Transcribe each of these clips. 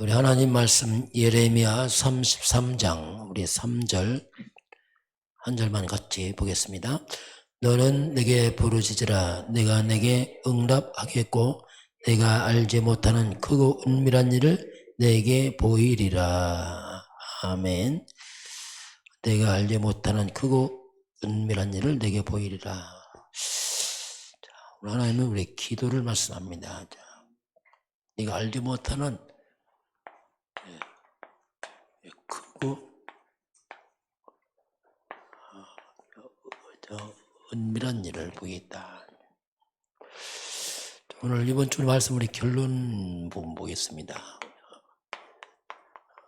우리 하나님 말씀 예레미야 33장 우리 3절 한 절만 같이 보겠습니다. 너는 내게 부르짖으라 내가 내게 응답하겠고 내가 알지 못하는 크고 은밀한 일을 내게 보이리라. 아멘. 내가 알지 못하는 크고 은밀한 일을 내게 보이리라. 자, 하나님은 우리 기도를 말씀합니다. 자, 네가 알지 못하는 예, 크고 어, 저 은밀한 일을 보이겠다. 오늘 이번 주 말씀 우리 결론 부분 보겠습니다.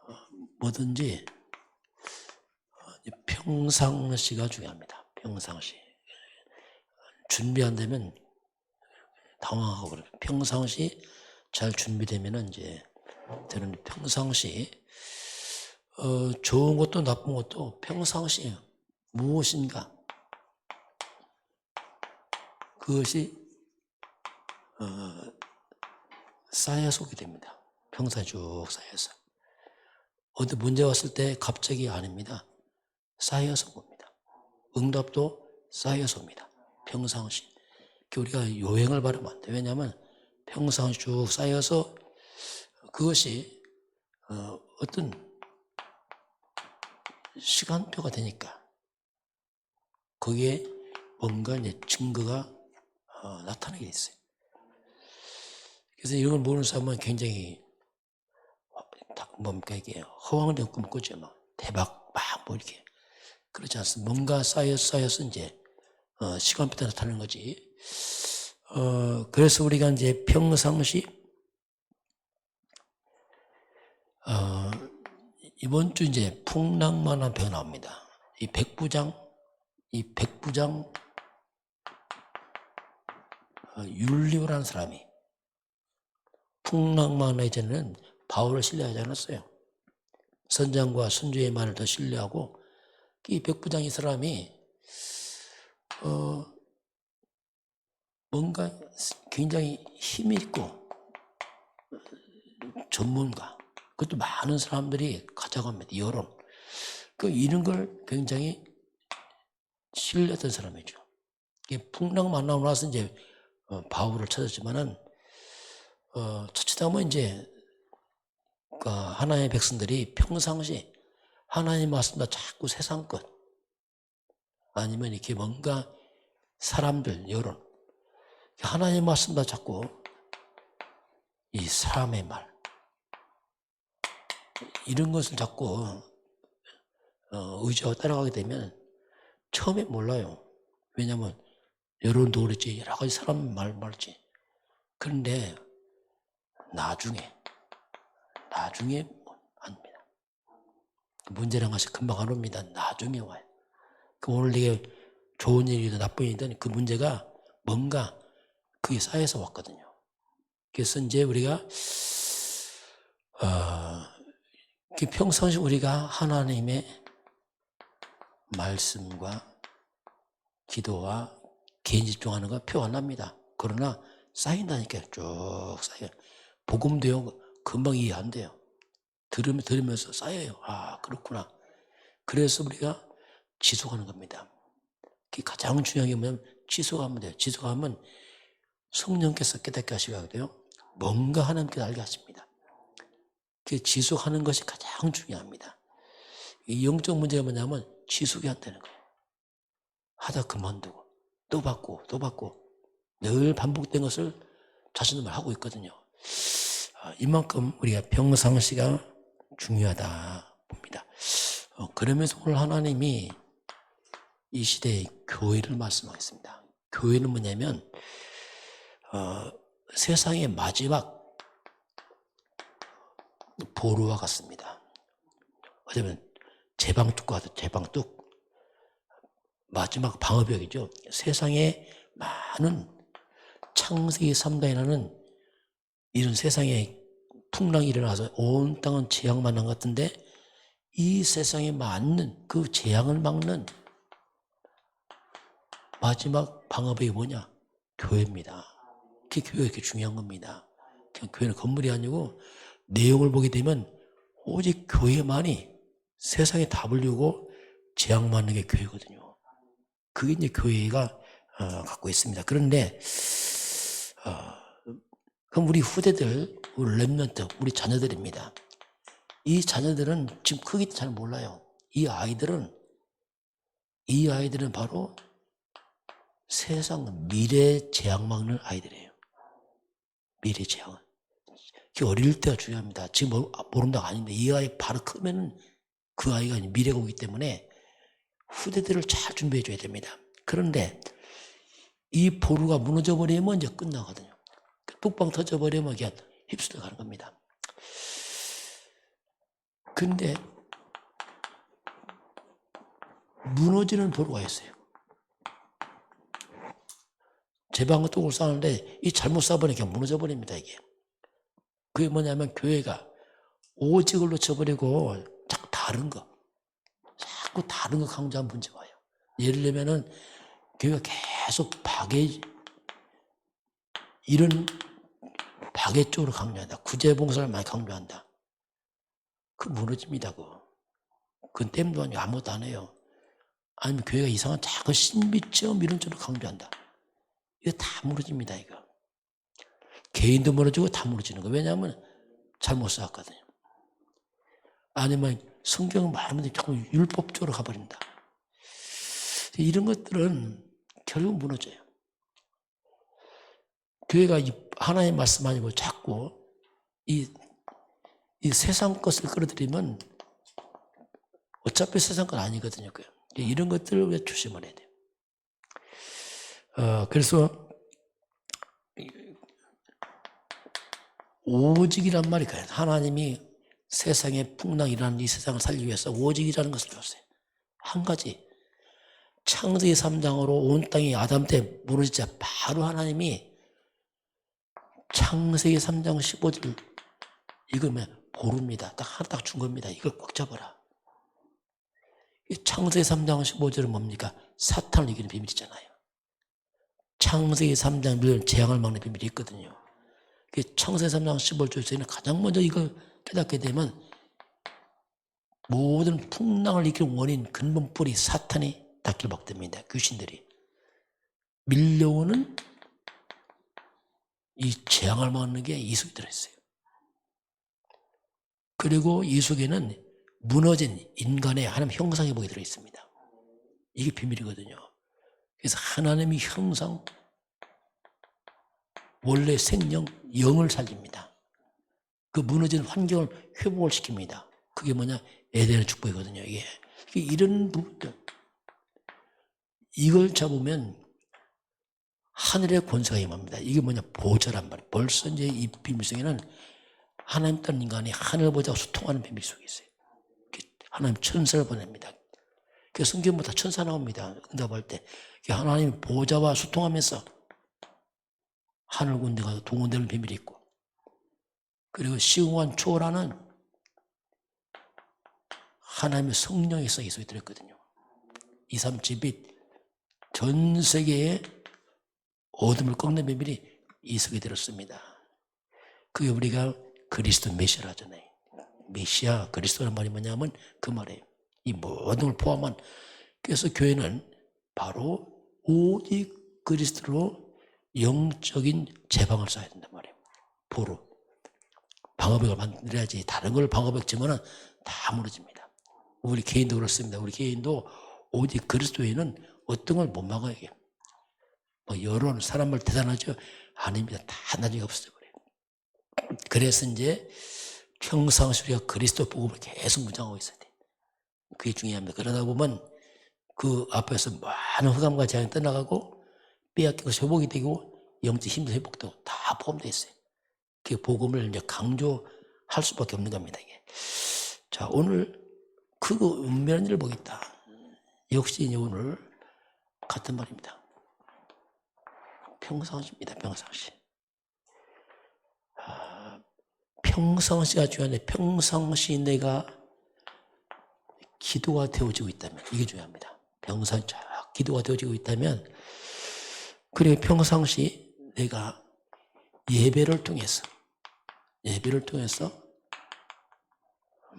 어, 뭐든지 어, 이 평상시가 중요합니다. 평상시 준비 안 되면 당황하고 그래요. 평상시 잘 준비되면은 이제 저는 평상시 어, 좋은 것도 나쁜 것도 평상시 무엇인가 그것이 어, 쌓여서 오게 됩니다. 평소에 쭉 쌓여서 어디 문제 왔을 때 갑자기 아닙니다. 쌓여서 옵니다. 응답도 쌓여서 옵니다. 평상시 우리가 요행을 바르면 안 돼. 왜냐하면 평상시 쭉 쌓여서 그것이 어, 어떤 시간표가 되니까 거기에 뭔가 이제 증거가 어, 나타나게 있어요. 그래서 이런 걸 모르는 사람은 굉장히 뭡니까 이게 허황된 꿈 꾸죠. 막 대박 막뭐 이렇게 그렇지 않습니다. 뭔가 쌓여 쌓여서 이제 어, 시간표가 나타나는 거지. 어, 그래서 우리가 이제 평상시 어, 이번 주 이제 풍랑만한 배가 나옵니다. 이 백부장, 이 백부장 어, 율리오라는 사람이 풍랑만의 전에는 바울을 신뢰하지 않았어요. 선장과 선주의 말을 더 신뢰하고 이 백부장 이 사람이 어, 뭔가 굉장히 힘이 있고 전문가 그것도 많은 사람들이 가져갑니다. 여론 그 이런 걸 굉장히 신뢰했던 사람이죠. 풍랑 만나고 나서 이제 어, 바울을 찾았지만은 어, 보면 이제 그 하나님의 백성들이 평상시 하나님 말씀과 자꾸 세상 것 아니면 이렇게 뭔가 사람들 여론 하나님 말씀과 자꾸 이 사람의 말 이런 것을 자꾸 어, 의지하고 따라가게 되면 처음에 몰라요. 왜냐하면 여론도 그렇지 여러 가지 사람 말 말지. 그런데 나중에 나중에 압니다. 문제란 것이 금방 안 옵니다. 나중에 와요. 그 오늘 이게 좋은 일이든 나쁜 일이든 그 문제가 뭔가 그게 쌓여서 왔거든요. 그래서 이제 우리가 어, 그 평상시 우리가 하나님의 말씀과 기도와 개인 집중하는 거표안 납니다. 그러나 쌓인다니까요. 쭉 쌓여. 복음도요, 금방 이해 안 돼요. 들으면, 들으면서 쌓여요. 아, 그렇구나. 그래서 우리가 지속하는 겁니다. 가장 중요한 게 뭐냐면 지속하면 돼요. 지속하면 성령께서 깨닫게 하시게 돼요. 뭔가 하나님께서 알게 하십니다. 그 지속하는 것이 가장 중요합니다. 이 영적 문제가 뭐냐면 지속이 안 되는 거예요. 하다 그만두고 또 받고 또 받고 늘 반복된 것을 자신을 하고 있거든요. 아, 이만큼 우리가 평상시가 중요하다 봅니다. 어, 그러면서 오늘 하나님이 이 시대의 교회를 말씀하겠습니다. 교회는 뭐냐면 어, 세상의 마지막 보루와 같습니다. 어쩌면 제방뚝과 같은 제방뚝 마지막 방어벽이죠. 세상에 많은 창세기 3단이라는 이런 세상에 풍랑이 일어나서 온 땅은 재앙만 한것 같은데 이 세상에 맞는 그 재앙을 막는 마지막 방어벽이 뭐냐? 교회입니다. 그게 교회가 이렇게 중요한 겁니다. 교회는 건물이 아니고 내용을 보게 되면 오직 교회만이 세상에 답을 주고 재앙받는 게 교회거든요. 그게 이제 교회가 어, 갖고 있습니다. 그런데 어, 그럼 우리 후대들, 우리 랩런트, 우리 자녀들입니다. 이 자녀들은 지금 크게 잘 몰라요. 이 아이들은 이 아이들은 바로 세상 미래 재앙 막는 아이들이에요. 미래 재앙. 그 어릴 때가 중요합니다. 지금 모르- 모른다가 아닌데 이 아이 바로 크면은 그 아이가 미래가 오기 때문에 후대들을 잘 준비해 줘야 됩니다. 그런데 이 보루가 무너져 버리면 이제 끝나거든요. 뚝방 터져 버리면 그냥 휩쓸려 가는 겁니다. 근데 무너지는 도로가 있어요. 제 방은 똥을 싸는데 이 잘못 싸버리니까 무너져 버립니다 이게. 그게 뭐냐면 교회가 오직을 놓쳐버리고 자꾸 다른 거, 자꾸 다른 거 강조한 문제가 와요. 예를 들면은 교회가 계속 박애 이런 박애 쪽으로 강조한다. 구제봉사를 많이 강조한다. 그 무너집니다. 그거. 그건 땜도 아니고 아무것도 안 해요. 아니면 교회가 이상한 작은 신비 체험 이런 쪽으로 강조한다. 이거 다 무너집니다. 이거. 개인도 무너지고 다 무너지는 거. 왜냐하면 잘못 쌓았거든요. 아니면 성경 말하면 자꾸 율법적으로 가버린다. 이런 것들은 결국 무너져요. 교회가 이 하나의 말씀 아니고 자꾸 이, 이 세상 것을 끌어들이면 어차피 세상 건 아니거든요. 그. 이런 것들을 우리가 조심을 해야 돼요. 어, 그래서 오직이란 말이 그래요. 하나님이 세상에 풍랑이라는 이 세상을 살기 위해서 오직이라는 것을 줬어요. 한 가지. 창세기 3장으로 온 땅이 아담 때 무너지자 바로 하나님이 창세기 3장 15절 이거 뭐 보릅니다. 딱 하나 딱 준 겁니다. 이걸 꽉 잡아라. 이 창세기 3장 15절은 뭡니까? 사탄을 이기는 비밀이잖아요. 창세기 3장 늘 재앙을 막는 비밀이 있거든요. 그 창세기 3장 15절에서는 가장 먼저 이걸 깨닫게 되면 모든 풍랑을 일으키는 원인 근본 뿌리 사탄이 닫길 막됩니다. 귀신들이 밀려오는 이 재앙을 막는 게 이 속에 들어있어요. 그리고 이 속에는 무너진 인간의 하나님 형상의 복이 들어있습니다. 이게 비밀이거든요. 그래서 하나님의 형상, 원래 생명, 영을 살립니다. 그 무너진 환경을 회복을 시킵니다. 그게 뭐냐? 에덴의 축복이거든요, 이게. 이런 부분들. 이걸 잡으면 하늘의 권세가 임합니다. 이게 뭐냐? 보좌란 말이에요. 벌써 이제 이 비밀 속에는 하나님 따른 인간이 하늘 보좌와 소통하는 비밀 속에 있어요. 하나님 천사를 보냅니다. 그 성경보다 천사 나옵니다. 응답할 때. 하나님 보좌와 소통하면서 하늘 군대가 동원되는 비밀이 있고 그리고 시공한 초라는 하나님의 성령의 성이 속에 들었거든요. 이삼 집이 전 세계에 어둠을 꺾는 비밀이 이 속에 들었습니다. 그게 우리가 그리스도 메시아라잖아요. 메시아 그리스도란 말이 뭐냐면 그 말이에요. 이 모든 걸 포함한 그래서 교회는 바로 오직 그리스도로 영적인 제방을 쌓아야 된단 말이에요. 보로 방어벽을 만들어야지 다른 걸 방어벽 지면은 다 무너집니다. 우리 개인도 그렇습니다. 우리 개인도 오직 그리스도에는 어떤 걸 못 막아요. 뭐 여론 사람을 대단하죠. 아닙니다. 다 나중에 없어져 버려요. 그래서 이제 평상시 우리가 그리스도 복음을 계속 무장하고 있어야 돼. 그게 중요합니다. 그러다 보면 그 앞에서 많은 흑암과 재앙이 떠나가고 빼앗기고 회복이 되고 영적 힘도 회복도 다 포함되어 있어요. 그 복음을 이제 강조할 수밖에 없는 겁니다. 이게. 자 오늘 그 은밀한 일을 보겠다. 역시 이제 오늘 같은 말입니다. 평상시입니다. 평상시. 아, 평상시가 중요한데 평상시 내가 기도가 되어지고 있다면 이게 중요합니다. 평상 쫙 기도가 되어지고 있다면 그리고 평상시 내가 예배를 통해서 예배를 통해서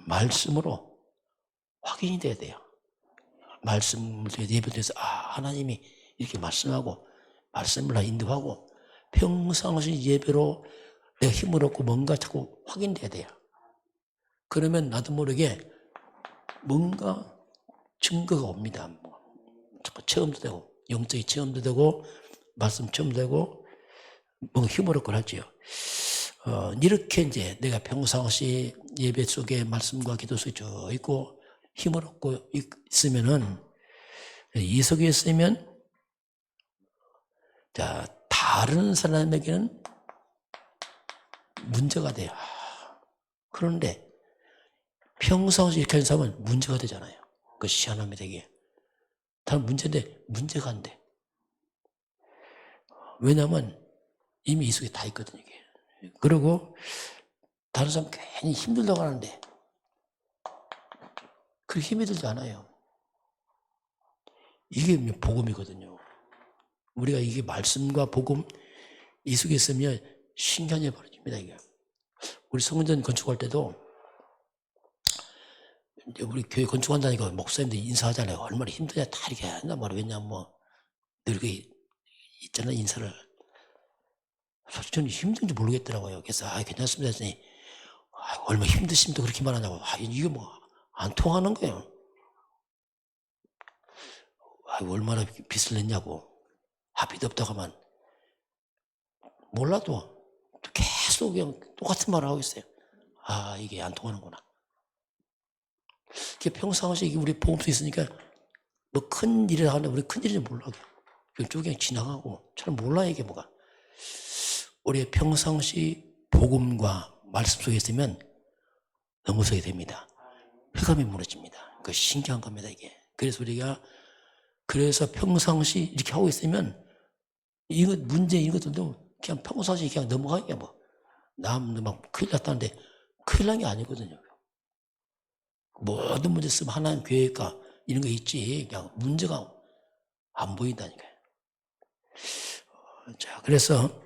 말씀으로 확인이 돼야 돼요. 말씀을 예배드려서 아 하나님이 이렇게 말씀하고 말씀을 나 인도하고 평상시 예배로 내가 힘을 얻고 뭔가 자꾸 확인돼야 돼요. 그러면 나도 모르게 뭔가 증거가 옵니다. 뭐, 체험도 되고 영적인 체험도 되고 말씀 체험도 되고 힘을 얻고 하지요. 어, 이렇게 이제 내가 평상시 예배 속에 말씀과 기도 속에 쭉 있고 힘을 얻고 있으면은 이 속에 있으면 자 다른 사람에게는 문제가 돼요. 아, 그런데 평상시 이렇게 하는 사람은 문제가 되잖아요. 그 희한합니다 이게. 다른 문제인데 문제가 안 돼. 왜냐하면 이미 이 속에 다 있거든요. 이게. 그리고 다른 사람 괜히 힘들다고 하는데 그렇게 힘이 들지 않아요. 이게 복음이거든요. 우리가 이게 말씀과 복음 이 속에 있으면 신기한 벌어집니다. 이게 우리 성전 건축할 때도 우리 교회 건축한다니까 목사님들 인사하잖아요. 얼마나 힘드냐 다 이렇게 한단 말이에요. 왜냐면 뭐 늙이 있잖아 인사를. 솔직히 저는 힘든지 모르겠더라고요. 그래서 아 괜찮습니다 했더니 아, 얼마나 힘드십니까 그렇게 말하냐고. 아 이게 뭐 안 통하는 거예요. 아 얼마나 빚을 냈냐고. 아빚 하면 몰라도 계속 그냥 똑같은 말을 하고 있어요. 아 이게 안 통하는구나. 이게 평상시 이게 우리 보험수 있으니까 뭐 큰 일을 하는데 우리 큰 일인지 몰라. 쭉 그냥 지나가고 잘 몰라 이게 뭐가. 우리 평상시 복음과 말씀 속에 있으면 넘어서게 됩니다. 회감이 무너집니다. 그 신기한 겁니다 이게. 그래서 우리가 그래서 평상시 이렇게 하고 있으면 이거 문제 이것들도 그냥 평상시 그냥 넘어가기가 뭐 남막 큰일 났다는데 큰일 난 게 아니거든요. 모든 문제 있으면 하나님 계획과 이런 거 있지. 그냥 문제가 안 보인다니까요. 어, 자, 그래서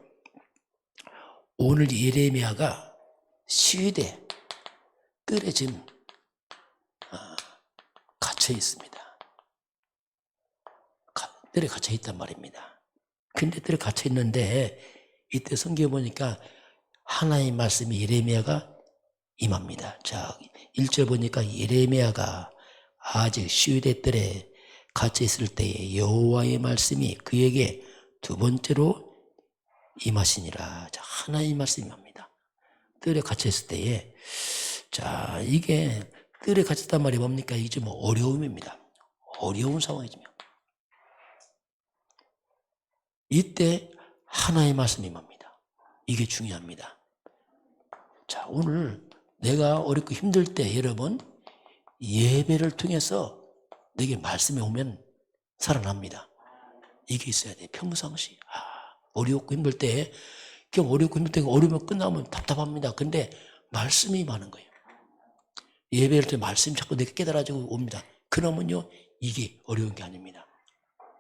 오늘 예레미야가 시위대 뜰에 지금 아, 갇혀 있습니다. 가- 뜰에 갇혀 있단 말입니다. 근데 뜰에 갇혀 있는데 이때 성경 보니까 하나님 말씀이 예레미야가 임합니다. 자, 1절 보니까 예레미야가 아직 시위대 뜰에 갇혀 있을 때에 여호와의 말씀이 그에게 두 번째로 임하시니라. 자, 하나님 말씀이 임합니다. 뜰에 갇혀 있을 때에 자, 이게 뜰에 갇혔단 말이 뭡니까? 이게 뭐 어려움입니다. 어려운 상황이죠. 이때 하나의 말씀이 임합니다. 이게 중요합니다. 자, 오늘 내가 어렵고 힘들 때 여러분 예배를 통해서 내게 말씀이 오면 살아납니다. 이게 있어야 돼. 평상시. 아, 어렵고 힘들 때, 어렵고 힘들 때 어려우면 끝나면 답답합니다. 근데 말씀이 많은 거예요. 예배할 때 말씀이 자꾸 내게 깨달아지고 옵니다. 그러면요, 이게 어려운 게 아닙니다.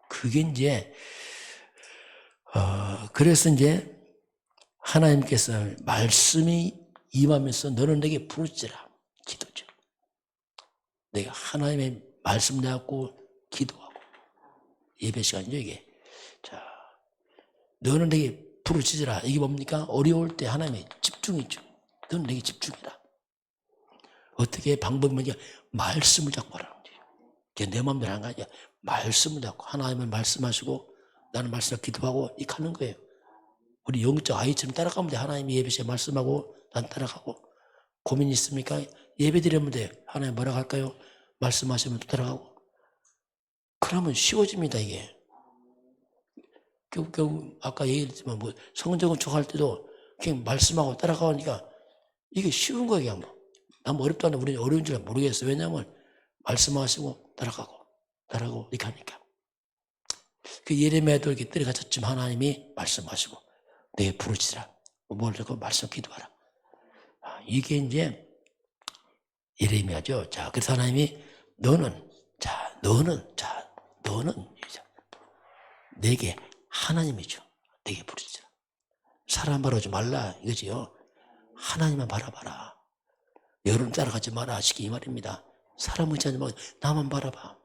그게 이제, 어, 그래서 이제 하나님께서 말씀이 임하면서 너는 내게 부르지라. 기도죠. 내가 하나님의 말씀 내갖고 기도하고 예배 시간이죠 이게. 자, 너는 내게 부르짖으라. 이게 뭡니까? 어려울 때 하나님의 집중이죠. 너는 내게 집중해라. 어떻게 방법이 뭐냐? 말씀을 잡고 하라는 거죠. 그게 내 마음대로 하는 거 아니야. 말씀을 잡고 하나님을 말씀하시고 나는 말씀을 기도하고 이렇게 하는 거예요. 우리 영적 아이처럼 따라가면 돼. 하나님이 예배 시에 말씀하고 난 따라가고 고민 있습니까? 예배 드리면 돼. 하나님 뭐라고 할까요? 말씀하시면 또 따라가고 그러면 쉬워집니다 이게. 결국, 결국 아까 얘기했지만 뭐 족할 때도 그냥 말씀하고 따라가니까 이게 쉬운 거야 그냥 뭐. 남 어렵다 는 우리는 어려운 줄 모르겠어. 왜냐하면 말씀하시고 따라가고 따라가고 이렇게 하니까. 그 예레미야도 이렇게 갇혔지만 하나님이 말씀하시고 내 부르짖으라. 뭘 듣고 말씀 기도하라. 아, 이게 이제 예레미야죠. 자, 그래서 하나님이 너는 자, 너는 자, 너는 이제 내게 하나님이죠. 내게 부르짖으라. 사람 바라지 말라 이거지요. 하나님만 바라봐라. 여름 따라가지 마라 하시기 이 말입니다. 사람 의지하지 말고 나만 바라봐.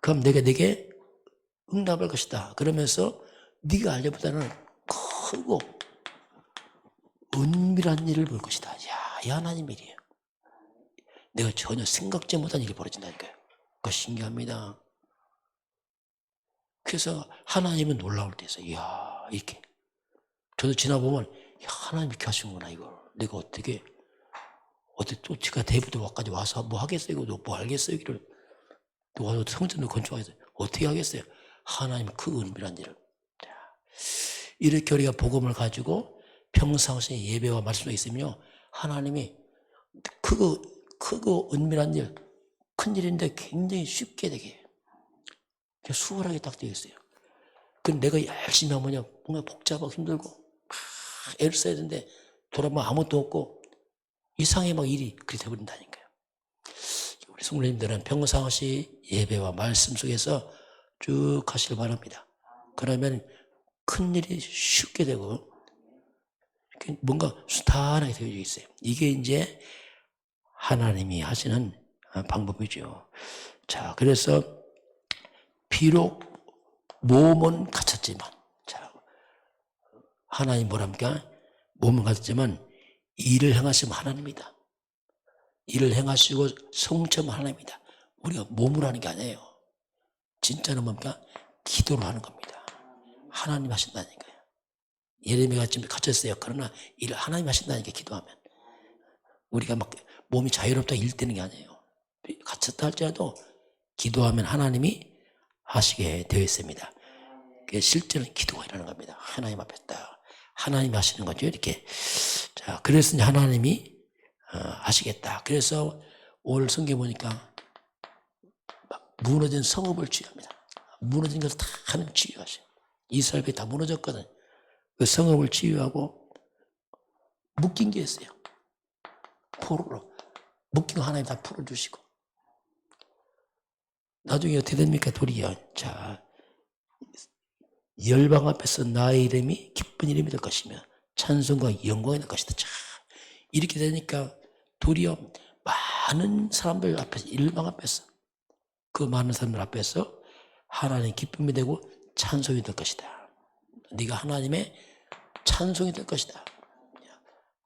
그럼 내가 내게 응답할 것이다. 그러면서 네가 알려보다는 크고 은밀한 일을 볼 것이다. 야, 이 하나님 일이에요. 내가 전혀 생각지 못한 일이 벌어진다니까요. 그 신기합니다. 그래서 하나님은 놀라울 때 있어요. 이야, 이렇게. 저도 지나보면, 야, 하나님 이렇게 하시는구나, 이걸. 내가 어떻게, 어떻게 또 제가 대부도까지 와서 뭐 하겠어요? 이거 뭐 알겠어요? 이걸. 또 와서 성전도 건축하겠어요? 어떻게 하겠어요? 하나님 그 은밀한 일을. 자, 이렇게 우리가 복음을 가지고 평상시에 예배와 말씀에 있으며 하나님이 크고, 크고 은밀한 일, 큰 일인데 굉장히 쉽게 되게 수월하게 딱 되어 있어요. 그 내가 열심히 하면 뭔가 복잡하고 힘들고 막 애를 써야 되는데 돌아보면 아무것도 없고 이상하게 막 일이 그렇게 돼버린다니까요. 우리 성도님들은 평상시 예배와 말씀 속에서 쭉 가시길 바랍니다. 그러면 큰 일이 쉽게 되고 뭔가 수탄하게 되어져 있어요. 이게 이제 하나님이 하시는 방법이죠. 자, 그래서 비록 몸은 갇혔지만, 자, 하나님 뭐랍니까? 몸은 갇혔지만 일을 행하시면 하나님이다. 일을 행하시고 성취하면 하나님이다. 우리가 몸으로 하는 게 아니에요. 진짜는 뭡니까? 기도로 하는 겁니다. 하나님 하신다니까요. 예레미야가 지금 갇혔어요. 그러나 일을 하나님 하신다니까 기도하면. 우리가 막 몸이 자유롭다 일 되는 게 아니에요. 갇혔다 할지라도 기도하면 하나님이 하시게 되어 있습니다. 그게 실제는 기도가 일어나는 겁니다. 하나님 앞에 딱 하나님 하시는 거죠. 이렇게 자 그래서 하나님이 어, 하시겠다. 그래서 오늘 성경 보니까 막 무너진 성읍을 치유합니다. 무너진 것을 다 하나님 치유하셔요. 이스라엘이 다 무너졌거든. 그 성읍을 치유하고 묶인 게 있어요. 포로로 묶인 거 하나님 다 풀어주시고 나중에 어떻게 됩니까? 도리어. 자, 열방 앞에서 나의 이름이 기쁜 이름이 될 것이며 찬송과 영광이 될 것이다. 자, 이렇게 되니까 도리어 많은 사람들 앞에서, 일방 앞에서, 그 많은 사람들 앞에서 하나님 기쁨이 되고 찬송이 될 것이다. 네가 하나님의 찬송이 될 것이다.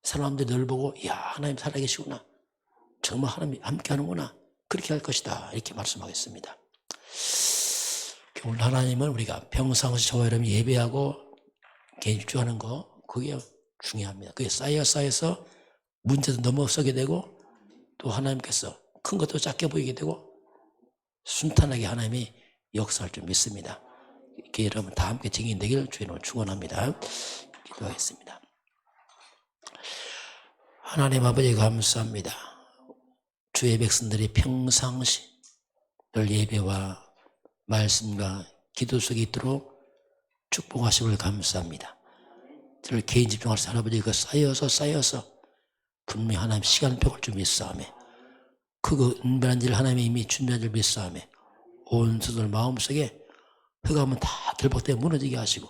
사람들이 널 보고, 야, 하나님 살아계시구나. 정말 하나님이 함께 하는구나. 그렇게 할 것이다. 이렇게 말씀하겠습니다. 오늘 하나님은 우리가 평상시 저와 여러분이 예배하고 개인 집중하는 거, 그게 중요합니다. 그게 쌓여 쌓여서 문제도 넘어서게 되고 또 하나님께서 큰 것도 작게 보이게 되고 순탄하게 하나님이 역사할 줄 믿습니다. 이렇게 여러분 다 함께 증인 되기를 주님으로 축원합니다. 기도하겠습니다. 하나님 아버지 감사합니다. 주의 백성들이 평상시 늘 예배와 말씀과 기도 속에 있도록 축복하심을 감사합니다. 저를 개인 집중할 할아버지 그 쌓여서 쌓여서 분명히 하나님 시간표를 좀 믿사오며 그거 은별한 일 하나님이 이미 준비한 줄 믿사오며 온 수들 마음속에 흑암은 다 결박되어 무너지게 하시고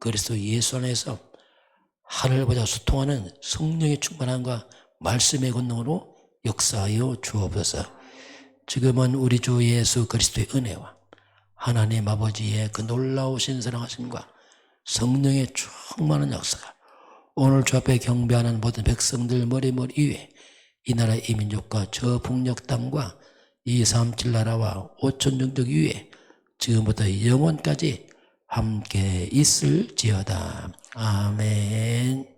그리스도 예수 안에서 하늘보다 수통하는 성령의 충만함과 말씀의 권능으로 역사하여 주옵소서. 지금은 우리 주 예수 그리스도의 은혜와 하나님 아버지의 그 놀라우신 사랑하심과 성령의 충만한 역사가 오늘 주 앞에 경배하는 모든 백성들 머리머리 위에 이 나라의 이민족과 저 북녘 땅과 이 삼칠 나라와 오천 영적 위에 지금부터 영원까지 함께 있을지어다. 아멘.